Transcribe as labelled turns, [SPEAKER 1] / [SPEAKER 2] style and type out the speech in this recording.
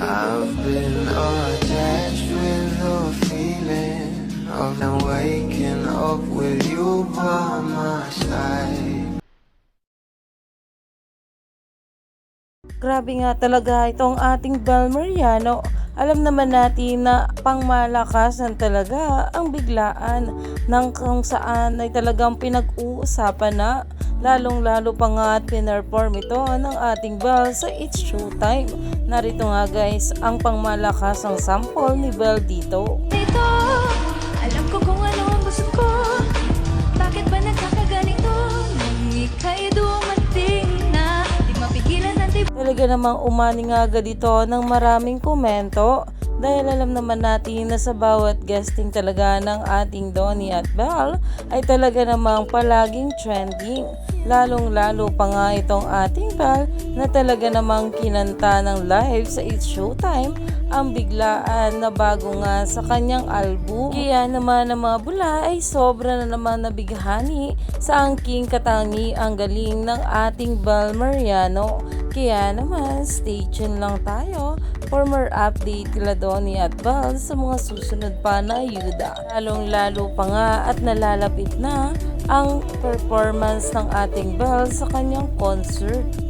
[SPEAKER 1] I've been attached with the feeling of now waking up with you by my side.
[SPEAKER 2] Grabe nga talaga itong ating Bel Mariano. Alam naman natin na pangmalakasan talaga ang biglaan ng kung saan ay talagang pinag-uusapan na lalong lalo pa nga at pinerform ito ng ating Bel sa It's Showtime. Narito nga guys ang pangmalakasang sample ni Bel dito.
[SPEAKER 3] Ito, alam ko kung ano ang gusto ko Bakit ba nagkakaganito Nang ika'y dumating na Di mapigilan ang tibok
[SPEAKER 2] Talaga namang umani nga agad ito ng maraming komento dahil alam naman natin na sa bawat guesting talaga ng ating Donnie at Belle ay talaga namang palaging trending. Lalong lalo pa nga itong ating Belle na talaga namang kinanta ng live sa It's Showtime ang biglaan na bago nga sa kanyang album. Kaya naman ang mga bula ay sobra na naman nabighani sa angking katangi ang galing ng ating Bel Mariano. Kaya naman, stay tuned lang tayo for more update kila Donnie at Bel sa mga susunod pa na ayuda. Lalong lalo pa nga at nalalapit na ang performance ng ating Bel sa kanyang concert.